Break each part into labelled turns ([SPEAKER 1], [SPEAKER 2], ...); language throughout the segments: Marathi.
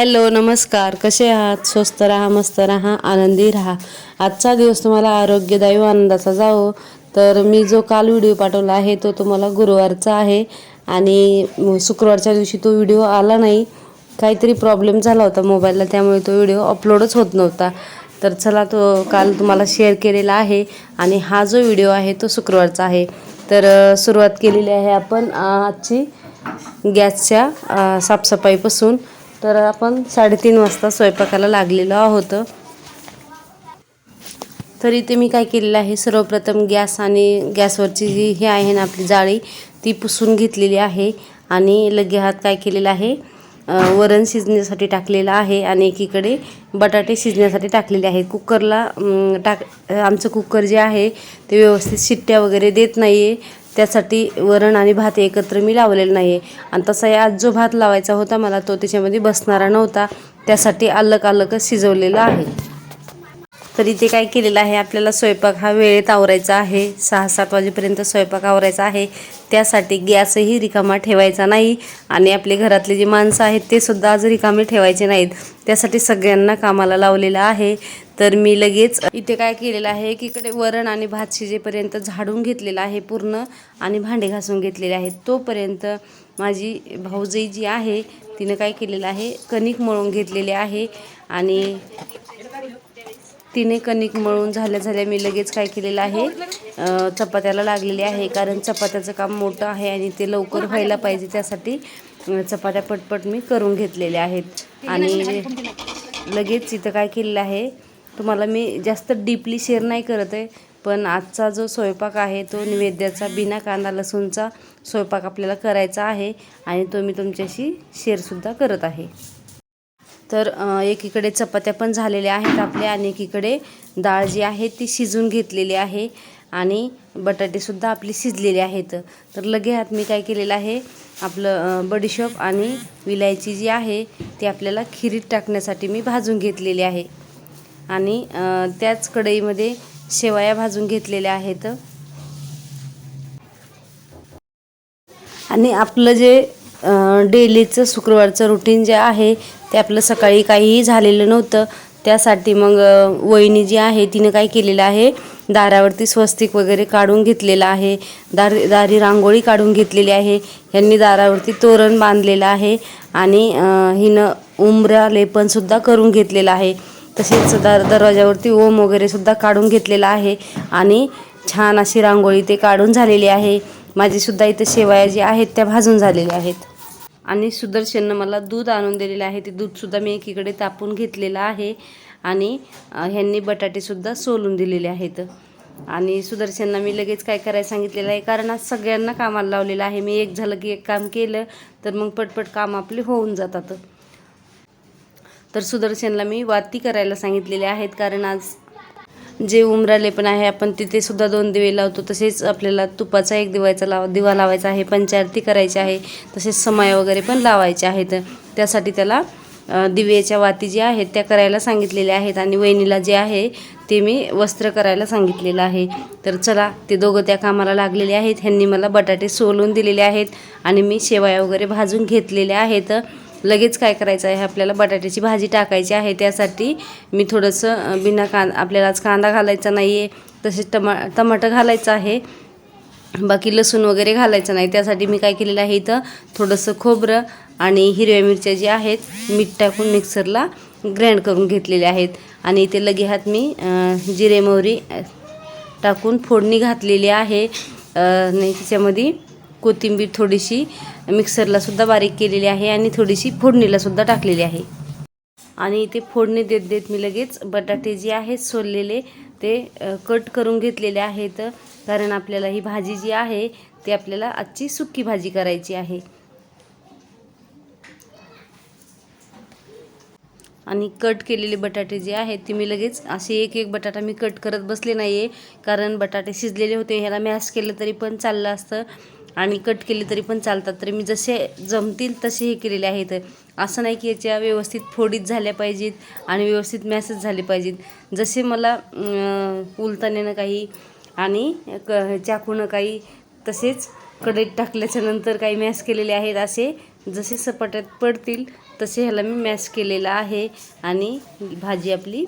[SPEAKER 1] हॅलो नमस्कार. कसे आहात? स्वस्त राहा मस्त राहा आनंदी राहा. आजचा दिवस तुम्हाला आरोग्यदायी व आनंदाचा जावो. तर मी जो काल व्हिडिओ पाठवला आहे तो तुम्हाला गुरुवारचा आहे आणि शुक्रवारच्या दिवशी तो व्हिडिओ आला नाही. काहीतरी प्रॉब्लेम झाला होता मोबाईलला त्यामुळे तो व्हिडिओ अपलोडच होत नव्हता. तर चला तो काल तुम्हाला शेअर केलेला आहे आणि हा जो व्हिडिओ आहे तो शुक्रवारचा आहे. तर सुरुवात केलेली आहे आपण आजची गॅसच्या साफसफाईपासून. तर आपण साडेतीन वाजता स्वयंपाकाला लागलेलो आहोत. तर इथे मी काय केलेलं आहे सर्वप्रथम गॅस आणि गॅसवरची जी हे आहे ना आपली जाळी ती पुसून घेतलेली आहे आणि लगे हात काय केलेला आहे वरण शिजण्यासाठी टाकलेलं आहे आणि एकीकडे बटाटे शिजण्यासाठी टाकलेले आहे. कुकरला टाक आमचं कुकर जे आहे ते व्यवस्थित शिट्ट्या वगैरे देत नाही आहे त्यासाठी वरण आणि भात एकत्र मी लावलेलं नाही आहे आणि तसा आज जो भात लावायचा होता मला तो त्याच्यामध्ये बसणारा नव्हता. त्यासाठी अलग अलग शिजवलेला आहे. तर इथे काय केलेलं आहे आपल्याला स्वयंपाक हा वेळेत आवरायचा आहे. सहा सात वाजेपर्यंत स्वयंपाक आवरायचा आहे. त्यासाठी गॅसही रिकामा ठेवायचा नाही आणि आपले घरातले जे माणसं आहेत ते सुद्धा आज रिकामे ठेवायचे नाहीत. त्यासाठी सगळ्यांना कामाला लावलेलं आहे. तर मी लगेच इथे काय केलेलं आहे की इकडे वरण आणि भात शिजेपर्यंत झाडून घेतलेलं आहे पूर्ण आणि भांडे घासून घेतलेले आहेत तोपर्यंत माझी भाऊजई जी आहे तिनं काय केलेलं आहे कणिक मळून घेतलेले आहे आणि तिने कणिक मळून झाल्या झाल्या मी लगेच काय केलेलं आहे चपात्याला लागलेली आहे कारण चपात्याचं काम मोठं आहे आणि ते लवकर व्हायला पाहिजे त्यासाठी चपात्या पटपट मी करून घेतलेल्या आहेत. आणि लगेच इथं काय केलेलं आहे तुम्हाला मी जास्त डीपली शेअर नाही करत आहे पण आजचा जो स्वयंपाक आहे तो निवेद्याचा बिना कांदा लसूणचा स्वयंपाक आपल्याला करायचा आहे आणि तो मी तुमच्याशी शेअरसुद्धा करत आहे. तर एकीकडे चपात्या पण झालेल्या आहेत आपल्या आणि एकीकडे डाळ जी आहे ती शिजून घेतलेली आहे आणि बटाटेसुद्धा आपली शिजलेली आहेत. तर लगे हात मी काय केलेलं आहे आपलं बडीशॉप बडीशोप आणि विलायची जी आहे ती आपल्याला खिरीत टाकण्यासाठी मी भाजून घेतलेली आहे. आणि त्याच कढईमध्ये शेवया भाजून घेतलेल्या आहेत. आणि आपलं जे डेलीचं शुक्रवारचं रुटीन जे आहे ते आपलं सकाळी काहीही झालेलं नव्हतं. त्यासाठी मग वहिनी जी आहे तिनं काय केलेलं आहे? दारावरती स्वस्तिक वगैरे काढून घेतलेलं आहे. दार दारी रांगोळी काढून घेतलेली आहे. यांनी दारावरती तोरण बांधलेलं आहे. आणि हिनं उंबरा लेपनसुद्धा करून घेतलेलं आहे. तसेच दर दरवाजावरती ओम वगैरेसुद्धा काढून घेतलेला आहे. आणि छान अशी रांगोळी ते काढून झालेली आहे. माझीसुद्धा इथं शेवया जी आहेत त्या भाजून झालेल्या आहेत. आणि सुदर्शननं मला दूध आणून दिलेलं आहे. ते दूधसुद्धा मी एकीकडे तापून घेतलेलं आहे आणि ह्यांनी बटाटेसुद्धा सोलून दिलेले आहेत. आणि सुदर्शनला मी लगेच काय करायला सांगितलेलं आहे कारण आज सगळ्यांना कामाला लावलेलं आहे. मी एक झालं की एक काम केलं तर मग पटपट काम आपले होऊन जातात. तर सुदर्शनला मी वाती करायला सांगितलेले आहेत कारण आज जे उमराले पण आहे आपण तिथे सुद्धा दोन दिवे लावतो. तसेच आपल्याला तुपाचा एक दिवायचा लाव दिवा लावायचा आहे पंचारती करायची आहे तसेच समाया वगैरे पण लावायचे आहेत. त्यासाठी त्याला दिव्याच्या वाती ज्या आहेत त्या करायला सांगितलेल्या आहेत आणि वहिनीला जे आहे ते मी वस्त्र करायला सांगितलेलं आहे. तर चला ते दोघं त्या कामाला लागलेले आहेत. ह्यांनी मला बटाटे सोलून दिलेले आहेत आणि मी शेवया वगैरे भाजून घेतलेल्या आहेत. लगेच काय करायचं आहे? आपल्याला बटाट्याची भाजी टाकायची आहे. त्यासाठी मी थोडंसं बिना कां आपल्याला आज कांदा घालायचा नाही आहे तसेच टमा टमाटर घालायचं आहे. बाकी लसूण वगैरे घालायचं नाही. त्यासाठी मी काय केलेलं आहे इथं? थोडंसं खोबरं आणि हिरव्या मिरच्या ज्या आहेत मीठ टाकून मिक्सरला ग्राइंड करून घेतलेले आहेत. आणि इथे लगे हात मी जिरे मोहरी टाकून फोडणी घातलेली आहे. आणि त्याच्यामध्ये कोथिंबीर थोडीशी मिक्सरला सुद्धा बारीक केलेली आहे आणि थोडीशी फोडणीला सुद्धा टाकलेली आहे. आणि इथे फोडणी देत देत मी लगेच बटाटे जे आहेत सोललेले ते कट करून घेतलेले आहेत. कारण आपल्याला ही भाजी जी आहे ती आपल्याला आजची सुक्की भाजी करायची आहे. आणि कट केलेले बटाटे जे आहेत ते मी लगेच असे एक एक बटाटा मी कट करत बसले नाही आहे कारण बटाटे शिजलेले होते ह्याला मॅश केलं तरी पण चाललं असतं. आणि कट केले तरी पण चालतात. तरी मी जसे जमतील तसे हे केलेले आहेत. असं नाही की याच्या व्यवस्थित फोडीत झाल्या पाहिजेत आणि व्यवस्थित मॅसेज झाले पाहिजेत. जसे मला उलताण्यानं उलतानेनं काही आणि क चाकूनं काही तसेच कढईत टाकल्याच्या नंतर काही मॅश केलेले आहेत. असे जसे सपाट्यात पडतील तसे ह्याला मी मॅश केलेला आहे आणि भाजी आपली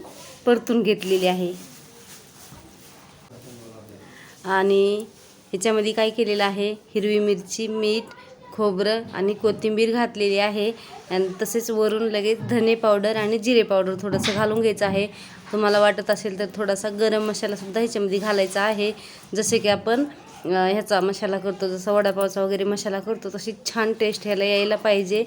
[SPEAKER 1] परतून घेतलेली आहे. आणि ह्याच्यामध्ये काय केलेलं आहे? हिरवी मिरची मीठ खोबरं आणि कोथिंबीर घातलेली आहे. आणि तसेच वरून लगेच धने पावडर आणि जिरे पावडर थोडंसं घालून घ्यायचं आहे. तुम्हाला वाटत असेल तर थोडासा गरम मसालासुद्धा ह्याच्यामध्ये घालायचा आहे. जसे की आपण ह्याचा मसाला करतो जसा वडापावचा वगैरे मसाला करतो तशी छान टेस्ट ह्याला यायला पाहिजे.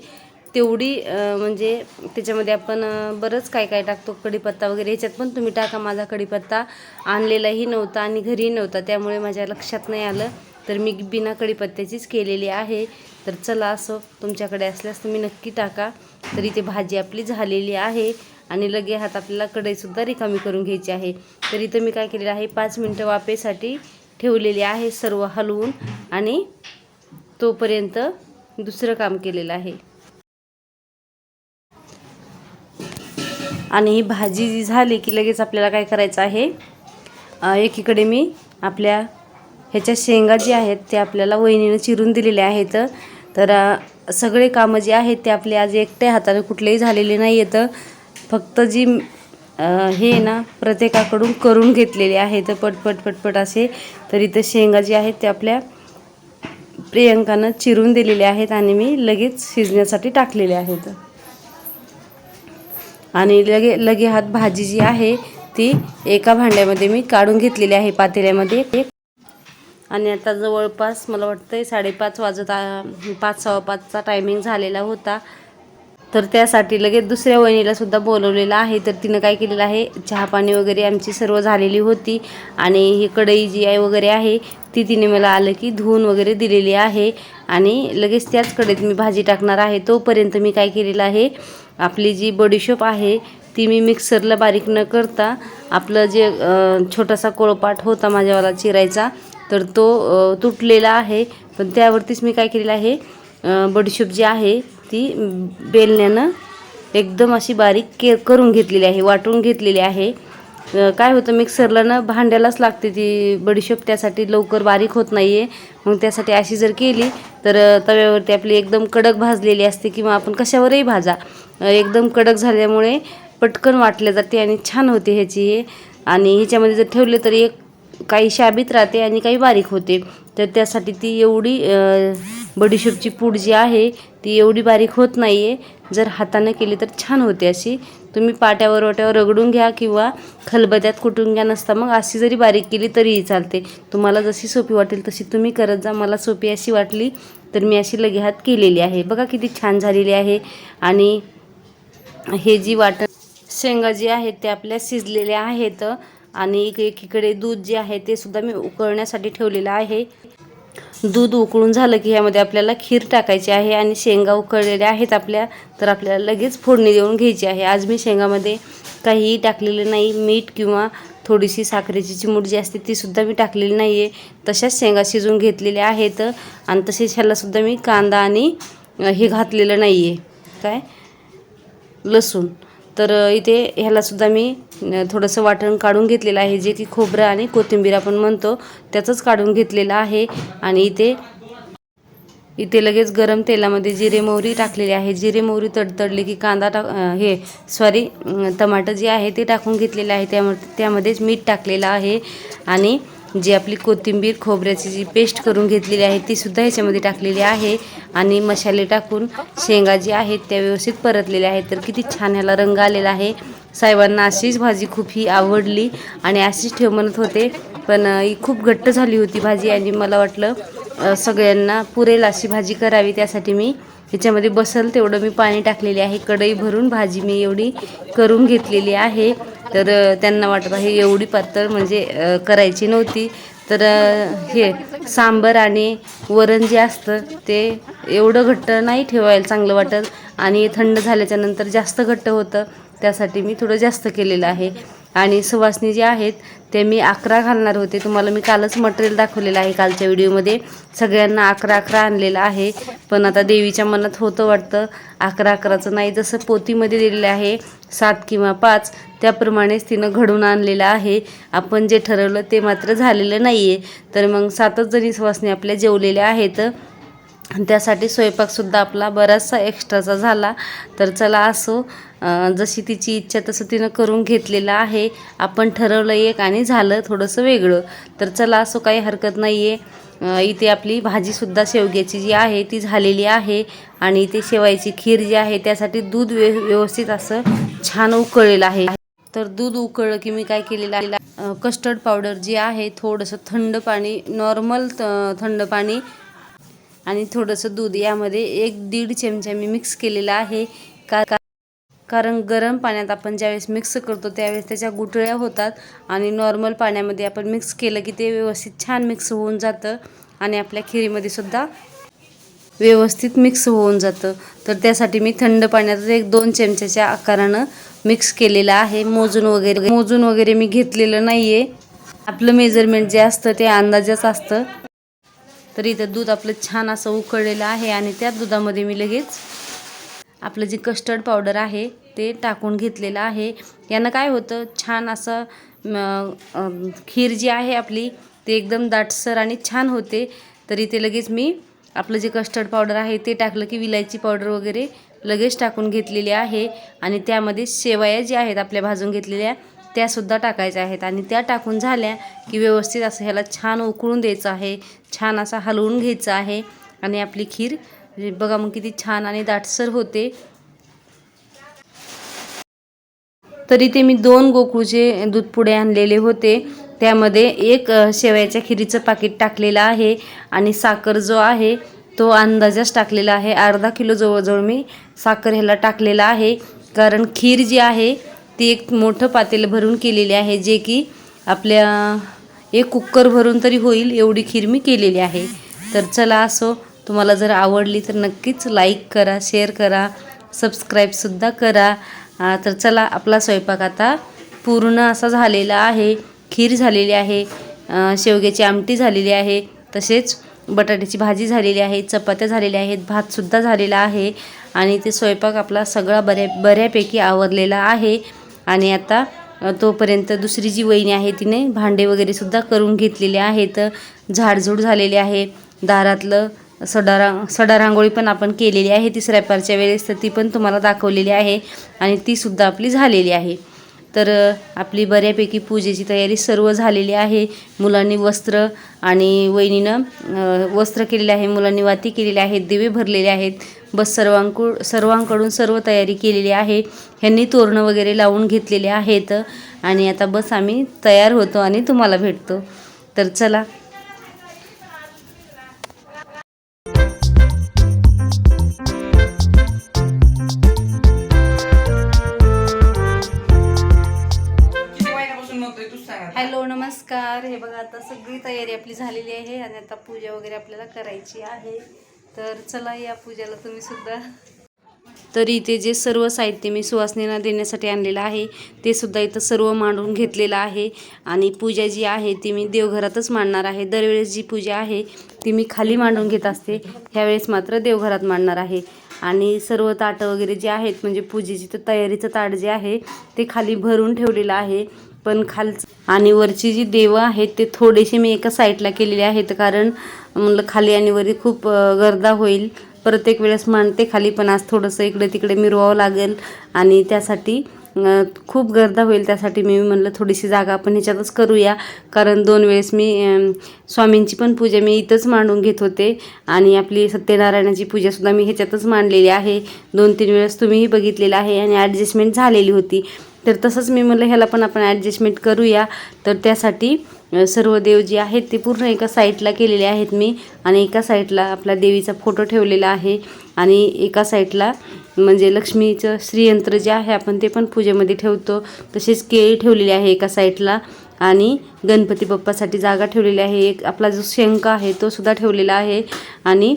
[SPEAKER 1] तेवढी म्हणजे त्याच्यामध्ये आपण बरंच काय काय टाकतो. कढीपत्ता वगैरे ह्याच्यात पण तुम्ही टाका. माझा कढीपत्ता आणलेलाही नव्हता आणि घरी नव्हता. त्यामुळे माझ्या लक्षात नाही आलं. तर मी बिना कढीपत्त्याचीच केलेली आहे. तर चला असं तुमच्याकडे असल्यास तुम्ही नक्की टाका. तर इथे भाजी आपली झालेली आहे आणि लगे हात आपल्याला कढईसुद्धा रिकामी करून घ्यायची आहे. तर इथं मी काय केलेलं आहे पाच मिनटं वाफेसाठी ठेवलेली आहे सर्व हलवून आणि तोपर्यंत दुसरं काम केलेलं आहे. आणि ही भाजी जी झाली की लगेच आपल्याला काय करायचं आहे? एकीकडे मी आपल्या ह्याच्या शेंगा जी आहेत ते आपल्याला वहिनीनं चिरून दिलेल्या आहेत. तर सगळे कामं जे आहेत ते आपले आज एकट्या हाताने कुठलेही झालेले नाही आहेत फक्त जी हे ना प्रत्येकाकडून करून घेतलेले आहेत पटपट पटपट असे. तर इथं शेंगा जी आहेत ते आपल्या प्रियंकानं चिरून दिलेले आहेत आणि मी लगेच शिजण्यासाठी टाकलेले आहेत. आणि लगे लगे हात भाजी जी आहे ती एका भांड्यामध्ये मी काढून घेतलेली आहे पातेल्यामध्ये. आणि आता जवळपास मला वाटतंय साडेपाच वाजत पाच सव्वा पाचचा टायमिंग झालेला होता. तर त्यासाठी लगेच दुसऱ्या वहिनीला सुद्धा बोलवलेलं आहे. तर तिनं काय केलेलं आहे चहा पाणी वगैरे आमची सर्व झालेली होती. आणि ही कढई जी आहे वगैरे आहे ती तिने मला आलं की धुवून वगैरे दिलेली आहे. आणि लगेच त्याच कढईत मी भाजी टाकणार आहे. तोपर्यंत मी काय केलेलं आहे आपली जी बडीशोप आहे ती मी मिक्सरला बारीक न करता आपलं जे छोटासा कोळपाट होता माझ्यावाला चिरायचा तर तो तुटलेला आहे. पण त्यावरतीच मी काय केलेलं आहे बडीशोप जी आहे ती बेलण्यानं एकदम अशी बारीक के करून घेतलेली आहे वाटून घेतलेली आहे. काय होतं मिक्सरला ना भांड्यालाच लागते ती बडीशेप त्यासाठी लवकर बारीक होत नाही आहे मग त्यासाठी अशी जर केली तर तव्यावरती आपली एकदम कडक भाजलेली असते किंवा आपण कशावरही भाजा. एकदम कडक झाल्यामुळे पटकन वाटले जाते आणि छान होते ह्याची हे. आणि ह्याच्यामध्ये जर ठेवले तर एक काही शाबीत राहते आणि काही बारीक होते. तर त्यासाठी ती एवढी बडीशेपची पूड जी आहे ती एवढी बारीक होत नाही आहे जर हाताने केली तर छान होते अशी. तुम्ही पाट्यावर वाट्यावर रगडून घ्या किंवा खलबत्यात कुटून घ्या नसता मग अशी जरी बारीक केली तरीही चालते. तुम्हाला जशी सोपी वाटेल तशी तुम्ही करत जा. मला सोपी अशी वाटली तर मी अशी लगे हात केलेली आहे. बघा किती छान झालेली आहे. आणि हे जी वाटण शेंगा जी आहेत ते आपल्या शिजलेल्या आहेत. आणि एक एकीकडे दूध जे आहे ते सुद्धा मी उकळण्यासाठी ठेवलेलं आहे. दूध उकळून झालं की ह्यामध्ये आपल्याला खीर टाकायची आहे आणि शेंगा उकळलेल्या आहेत आपल्या तर आपल्याला लगेच फोडणी देऊन घ्यायची आहे. आज मी शेंगामध्ये काहीही टाकलेलं नाही. मीठ किंवा थोडीशी साखरेची चिमूट जी असते तीसुद्धा मी टाकलेली नाही आहे तशाच शेंगा शिजवून घेतलेल्या आहेत आणि तसेच ह्यालासुद्धा मी कांदा आणि हे घातलेलं नाही आहे काय? लसूण. तर इथे ह्यालासुद्धा मी थोडंसं वाटण काढून घेतलेलं आहे जे की खोबरं आणि कोथिंबीर आपण म्हणतो त्याचंच काढून घेतलेलं आहे. आणि इथे इथे लगेच गरम तेलामध्ये जिरे मोहरी टाकलेली आहे. जिरे मोहरी तडतडली की कांदा टाक हे सॉरी टमाटर जे आहे ते टाकून घेतलेलं आहे. त्यामध्ये त्यामध्येच मीठ टाकलेलं आहे. आणि जी आपली कोथिंबीर खोबऱ्याची जी पेस्ट करून घेतलेली आहे ती सुद्धा ह्याच्यामध्ये टाकलेली आहे. आणि मसाले टाकून शेंगा जी आहेत त्या व्यवस्थित परतलेल्या आहेत. तर किती छान ह्याला रंग आलेला आहे. साहेबांना अशीच भाजी खूप ही आवडली आणि अशीच ठेव म्हणत होते. पण ही खूप घट्ट झाली होती भाजी आणि मला वाटलं सगळ्यांना पुरेल अशी भाजी करावी. त्यासाठी मी ह्याच्यामध्ये बसल तेवढं मी पाणी टाकलेले आहे. कढई भरून भाजी मी एवढी करून घेतलेली आहे. तर त्यांना वाटत आहे एवढी पातळ म्हणजे करायची नव्हती. तर हे सांबर आणि वरण जे असतं ते एवढं घट्ट नाही ठेवायला चांगलं वाटत. आणि थंड झाल्याच्यानंतर जास्त घट्ट होतं. त्यासाठी मी थोडं जास्त केलेलं आहे. आणि सुवासनी जे आहेत ते मी अकरा घालणार होते. तुम्हाला मी कालच मटेरियल दाखवलेलं आहे कालच्या व्हिडिओमध्ये. सगळ्यांना अकरा अकरा आणलेलं आहे. पण आता देवीच्या मनात होतं वाटतं. अकरा अकराचं नाही जसं पोतीमध्ये दिलेलं आहे. सात किंवा पाच त्याप्रमाणेच तिनं घडून आणलेलं आहे. आपण जे ठरवलं ते मात्र झालेलं नाही आहे तर मग सातच जणी सुवासनी आपल्या जेवलेल्या आहेत त्यासाठी स्वयंपाकसुद्धा आपला बराचसा एक्स्ट्राचा झाला. तर चला असो जशी तिची इच्छा तसं तिनं करून घेतलेलं आहे. आपण ठरवलं एक आणि झालं थोडंसं वेगळं. तर चला असं काही हरकत नाही आहे इथे आपली भाजीसुद्धा शेवग्याची जी आहे ती झालेली आहे. आणि इथे शेवायची खीर जी आहे त्यासाठी दूध व्य व्यवस्थित असं छान उकळलेलं आहे. तर दूध उकळलं की मी काय केलेलं आहे? कस्टर्ड पावडर जी आहे थोडंसं थंड पाणी नॉर्मल थंड पाणी आणि थोडंसं दूध. यामध्ये एक दीड चमचा मी मिक्स केलेला आहे. का- कारण गरम पाण्यात आपण ज्यावेळेस मिक्स करतो त्यावेळेस त्याच्या गुठळ्या होतात आणि नॉर्मल पाण्यामध्ये आपण मिक्स केलं की ते व्यवस्थित छान मिक्स होऊन जातं आणि आपल्या खिरीमध्ये सुद्धा व्यवस्थित मिक्स होऊन जातं. तर त्यासाठी मी थंड पाण्यात एक दोन चमच्याच्या आकारानं मिक्स केलेलं आहे. मोजून वगैरे मोजून वगैरे मी घेतलेलं नाही आहे आपलं मेजरमेंट जे असतं ते अंदाजच असतं. तर इथं दूध आपलं छान असं उकळलेलं आहे आणि त्या दुधामध्ये मी लगेच आपलं जे कस्टर्ड पावडर आहे ते टाकून घेतलेलं आहे. यानं काय होतं छान असं खीर जी आहे आपली ते एकदम दाटसर आणि छान होते. तरी ते लगेच मी आपलं जे कस्टर्ड पावडर आहे ते टाकलं की विलायची पावडर वगैरे लगेच टाकून घेतलेली आहे. आणि त्यामध्ये शेवया ज्या आहेत आपल्या भाजून घेतलेल्या त्यासुद्धा टाकायच्या आहेत. आणि त्या टाकून झाल्या की व्यवस्थित असं ह्याला छान उकळून द्यायचं आहे छान असा हलवून घ्यायचं आहे. आणि आपली खीर म्हणजे बघा मग किती छान आणि दाटसर होते. तरी ते मी दोन गोकुळचे दूध पुढे आणलेले होते. त्यामध्ये एक शेवयाच्या खिरीचं पाकिट टाकलेलं आहे आणि साखर जो आहे तो अंदाजाच टाकलेला आहे. अर्धा किलो जवळजवळ मी साखर ह्याला टाकलेला आहे. कारण खीर जी आहे ती एक मोठं पातेलं भरून केलेली आहे जे की आपल्या एक कुकर भरून तरी होईल एवढी खीर मी केलेली आहे. तर चला असो तुम्हाला जर आवडली तर नक्कीच लाईक करा शेअर करा सबस्क्राईबसुद्धा करा. तर चला आपला स्वयंपाक आता पूर्ण असा झालेला आहे. खीर झालेली आहे शेवग्याची आमटी झालेली आहे तसेच बटाट्याची भाजी झालेली आहे चपात्या झालेल्या आहेत भातसुद्धा झालेला आहे आणि ते स्वयंपाक आपला सगळा बऱ्या बऱ्यापैकी आवरलेला आहे. आणि आता तोपर्यंत दुसरी जी वहिनी आहे तिने भांडे वगैरेसुद्धा करून घेतलेले आहेत. झाडझूड झालेले आहे. दारातलं सडा सडा रांगोळी पण आपण केलेली आहे. तिसऱ्या पारच्या वेळेस तर ती पण तुम्हाला दाखवलेली आहे आणि ती सुद्धा आपली झालेली आहे. तर आपली बऱ्यापैकी पूजेची तयारी सर्व झालेली आहे. मुलांनी वस्त्र आणि वहिनीनं वस्त्र केलेले आहे मुलांनी वाती केलेली आहेत दिवे भरलेले आहेत. बस सर्वांकू सर्वांकडून सर्व तयारी केलेली आहे. ह्यांनी तोरणं वगैरे लावून घेतलेले आहेत आणि आता बस आम्ही तयार होतो आणि तुम्हाला भेटतो. तर चला नमस्कार. हे बघा आता सगळी तयारी आपली झालेली आहे आणि आता पूजा वगैरे आपल्याला करायची आहे. तर चला या पूजाला तुम्ही सुद्धा. तर इथे जे सर्व साहित्य मी सुवासनीला देण्यासाठी आणलेलं आहे ते सुद्धा इथं सर्व मांडून घेतलेलं आहे. आणि पूजा जी आहे ती मी देवघरातच मांडणार आहे. दरवेळेस जी पूजा आहे ती मी खाली मांडून घेत असते. ह्यावेळेस मात्र देवघरात मांडणार आहे. आणि सर्व ताटं वगैरे जे आहेत म्हणजे पूजेची तर तयारीचं ताट जे आहे ते खाली भरून ठेवलेलं आहे. पण खालचं. आणि वरची जी देवं आहेत ते थोडेसे मी एका साईडला केलेले आहेत कारण म्हणलं खाली आणि वरी खूप गर्दा होईल. प्रत्येक वेळेस मांडते खाली पण आज थोडंसं इकडे तिकडे मिरवावं लागेल. आणि त्यासाठी खूप गर्दा होईल. त्यासाठी मी म्हणलं थोडीशी जागा आपण ह्याच्यातच करूया. कारण दोन वेळेस मी स्वामींची पण पूजा मी इथंच मांडून घेत होते. आणि आपली सत्यनारायणाची पूजासुद्धा मी ह्याच्यातच मांडलेली आहे. दोन तीन वेळेस तुम्हीही बघितलेलं आहे आणि ॲडजस्टमेंट झालेली होती. तर तसंच मी म्हणलं ह्याला पण आपण ॲडजस्टमेंट करूया. तर त्यासाठी सर्व देव जे आहेत ते पूर्ण एका साईडला केलेले आहेत मी. आणि एका साईडला आपला देवीचा फोटो ठेवलेला आहे. आणि एका साईडला म्हणजे लक्ष्मीचं श्रीयंत्र जे आहे आपण ते पण पूजेमध्ये ठेवतो. तसेच केळी ठेवलेली आहे एका साईडला आणि गणपती बाप्पासाठी जागा ठेवलेली आहे. एक आपला जो शंख आहे तो सुद्धा ठेवलेला आहे. आणि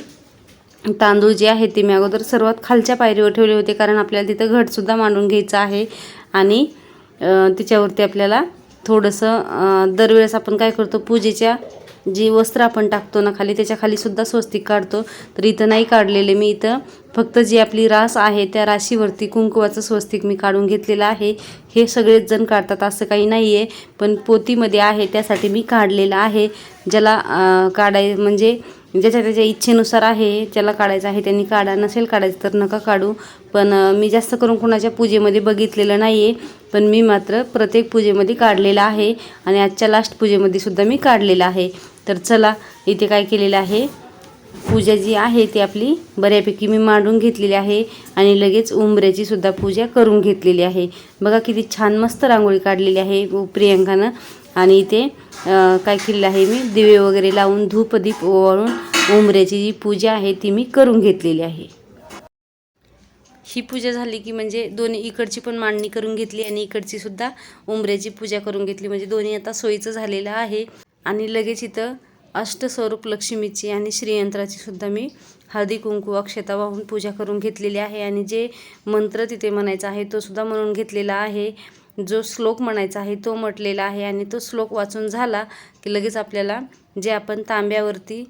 [SPEAKER 1] तांदूळ जे आहे ते मी अगोदर सर्वात खालच्या पायरीवर ठेवले होते. कारण आपल्याला तिथं घटसुद्धा मांडून घ्यायचं आहे. आणि तिच्यावरती आपल्याला थोडंसं दरवेळेस आपण काय करतो पूजेच्या जी वस्त्र आपण टाकतो ना खाली त्याच्या स्वस्तिक काढतो. तर इथं नाही काढलेले मी इथं. फक्त जी आपली रास आहे त्या राशीवरती कुंकुवाचं स्वस्तिक मी काढून घेतलेलं आहे. हे सगळेच जण काढतात असं काही नाही आहे पण पोतीमध्ये आहे त्यासाठी मी काढलेलं आहे. ज्याला काढाय म्हणजे ज्याच्या त्याच्या इच्छेनुसार आहे ज्याला काढायचं आहे त्यांनी काढा. नसेल काढायचं तर नका काढू. पण मी जास्त करून कुणाच्या पूजेमध्ये बघितलेलं नाही आहे पण मी मात्र प्रत्येक पूजेमध्ये काढलेलं आहे आणि आजच्या लास्ट पूजेमध्ये सुद्धा मी काढलेलं आहे. तर चला इथे काय केलेलं आहे? पूजा जी आहे ती आपली बऱ्यापैकी मी मांडून घेतलेली आहे आणि लगेच उंबऱ्याची सुद्धा पूजा करून घेतलेली आहे. बघा किती छान मस्त रांगोळी काढलेली आहे प्रियंकानं. आणि इथे काय केलेलं आहे मी दिवे वगैरे लावून धूपदीप ओवाळून उंबऱ्याची जी पूजा आहे ती मी करून घेतलेली आहे. ही पूजा झाली की म्हणजे दोन्ही इकडची पण मांडणी करून घेतली आणि इकडची सुद्धा उंबऱ्याची पूजा करून घेतली. म्हणजे दोन्ही आता सोयीचं झालेलं आहे. आणि लगेच इथं अष्टस्वरूप लक्ष्मीची आणि श्रीयंत्राची सुद्धा मी हळदी कुंकू अक्षता वाहून पूजा करून घेतलेली आहे. आणि जे मंत्र तिथे म्हणायचा आहे तो सुद्धा म्हणून घेतलेला आहे. जो श्लोक म्हणायचा आहे तो म्हटलेला आहे आणि तो श्लोक वाचून झाला की लगेच आपल्याला जे आपण तांब्यावरती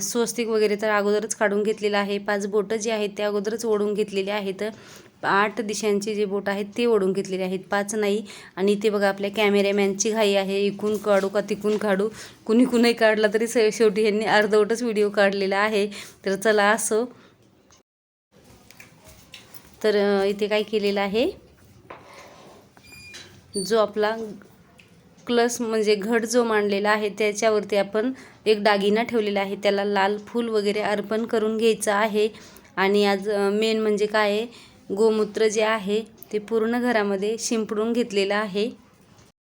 [SPEAKER 1] स्वस्तिक वगैरे तर अगोदरच काढून घेतलेलं आहे. पाच बोटं जे आहेत ते अगोदरच ओढून घेतलेले आहेत. आठ दिशांचे जे बोट आहेत ते ओढून घेतलेले आहेत. पाच नाही. आणि इथे बघा आपल्या कॅमेरामॅनची घाई आहे. इकून काढू का तिकून काढू? कुणी कुणी काढला तरी से- शेवटी यांनी अर्धवटच व्हिडिओ काढलेला आहे. तर चला असो. तर इथे काय केलेलं आहे? जो आपला क्लस म्हणजे घट जो मांडलेला आहे त्याच्यावरती आपण एक दागिना ठेवलेला आहे. त्याला लाल फूल वगैरे अर्पण करून घ्यायचं आहे. आणि आज मेन म्हणजे काय आहे गोमूत्र जे आहे ते पूर्ण घरामध्ये शिंपडून घेतलेलं आहे.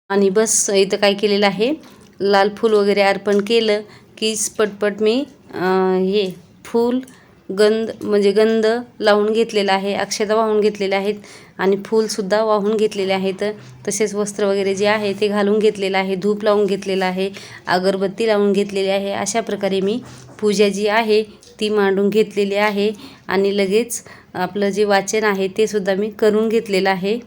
[SPEAKER 1] आणि बस इथं काय केलेलं आहे लाल फूल वगैरे अर्पण केलं की पटपट मी हे फूल गंध म्हणजे गंध लावून घेतलेला आहे अक्षता वाहून घेतलेल्या आहेत आणि फूलसुद्धा वाहून घेतलेले आहेत. तसेच वस्त्र वगैरे जे आहे ते घालून घेतलेलं आहे धूप लावून घेतलेलं आहे अगरबत्ती लावून घेतलेली आहे. अशा प्रकारे मी पूजा जी आहे ती मांडून घेतलेली आहे आणि लगेच आपलं जे वाचन आहे ते सुद्धा मी करून घेतलेलं आहे.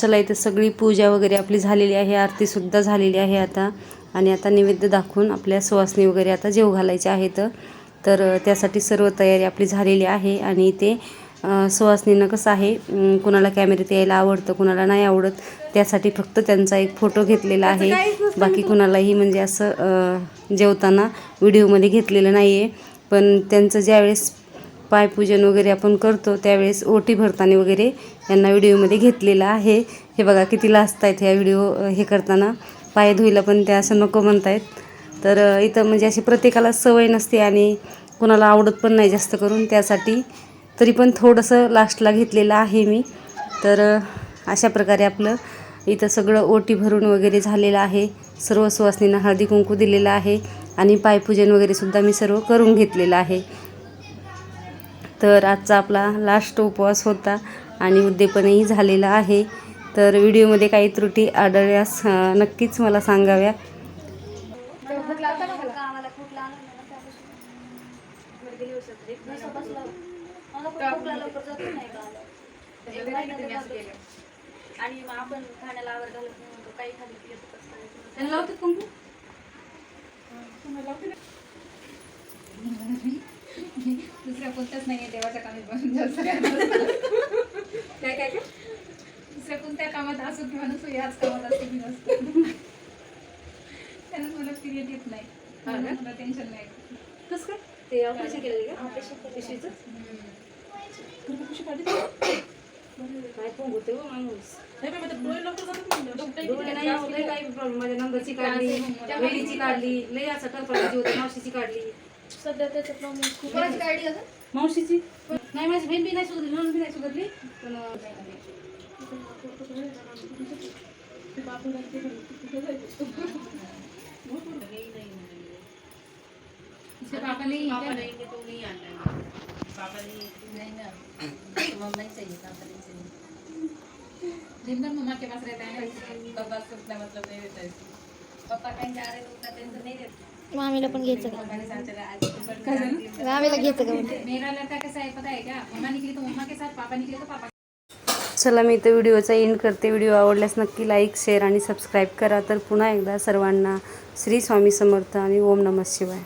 [SPEAKER 1] चला इथं सगळी पूजा वगैरे आपली झालेली आहे आरतीसुद्धा झालेली आहे आता. आणि आता नैवेद्य दाखवून आपल्या सुवासनी वगैरे आता जेव घालायचे आहेत. तर त्यासाठी सर्व तयारी आपली झालेली आहे. आणि इथे सुवासनीनं कसं आहे कुणाला कॅमेऱ्यात यायला आवडतं कुणाला नाही आवडत त्यासाठी फक्त त्यांचा एक फोटो घेतलेला आहे. बाकी कुणालाही म्हणजे असं जेवताना व्हिडिओमध्ये घेतलेलं नाही आहे पण त्यांचं ज्यावेळेस पायपूजन वगैरे आपण करतो त्यावेळेस ओटी भरताना वगैरे यांना व्हिडिओमध्ये घेतलेला आहे. हे बघा किती लाजत आहेत ह्या व्हिडिओ हे करताना. पाय धुईला पण त्या असं नको म्हणतायत. तर इथं म्हणजे अशी प्रत्येकाला सवय नसते आणि कोणाला आवडत पण नाही जास्त करून त्यासाठी. तरी पण थोडंसं लास्टला घेतलेलं आहे मी. तर अशा प्रकारे आपलं इथं सगळं ओटी भरून वगैरे झालेलं आहे. सर्व सुवासनींना हळदी कुंकू दिलेलं आहे. आणि पायपूजन वगैरे सुद्धा मी सर्व करून घेतलेलं आहे. तर आजचा आपला लास्ट उपवास होता आणि उद्यापनही झालेला आहे. तर व्हिडिओमध्ये काही त्रुटी आढळल्यास नक्कीच मला सांगाव्या.
[SPEAKER 2] आणि मग आपण खाण्याला आवर घालत नाही म्हणतो काही खाली लावते कुंकू?
[SPEAKER 3] लावते दुसऱ्या कोणत्याच नाहीये देवाच्या कामी पण जास्त काय काय काय? दुसऱ्या कोणत्या कामात असो किंवा नसो याच कामात असो की नसतो त्यांना मला पिरियड येत नाही. मला टेन्शन नाही.
[SPEAKER 1] कसं काय? ते ऑपरेशन केलेलं का? काय पण होते हो माणूस. नाही असं लय काही प्रॉब्लेम माझ्या नंबरची काढली वेलीची काढली लय असं टरफडाची होती मावशीची काढली.
[SPEAKER 2] सध्या त्याचा प्रॉब्लेम खूप
[SPEAKER 3] कोणाची गाडी असं
[SPEAKER 1] मावशीची नाही माझी बहीण बी नाही सुधरली नंद बी नाही सुधरली पण
[SPEAKER 3] इसके पापा ने ही क्या? दिन भर मम्मा के पास रहता है। पापा को उतना मतलब नहीं रहता है। पापा कहीं जा रहे तो उतना टेंशन नहीं रहता।
[SPEAKER 2] मामीला पण घ्यायचं का? मामीला घ्यायचं का म्हणते
[SPEAKER 3] मेरा लड़का कैसा है पता है क्या मम्मा निकली तो मम्मा के साथ पापा निकले तो पापा
[SPEAKER 1] चला मी इथं व्हिडिओचा एंड करते. व्हिडिओ आवडल्यास नक्की लाईक शेअर आणि सबस्क्राईब करा. तर पुन्हा एकदा सर्वांना श्री स्वामी समर्थ आणि ओम नमः शिवाय.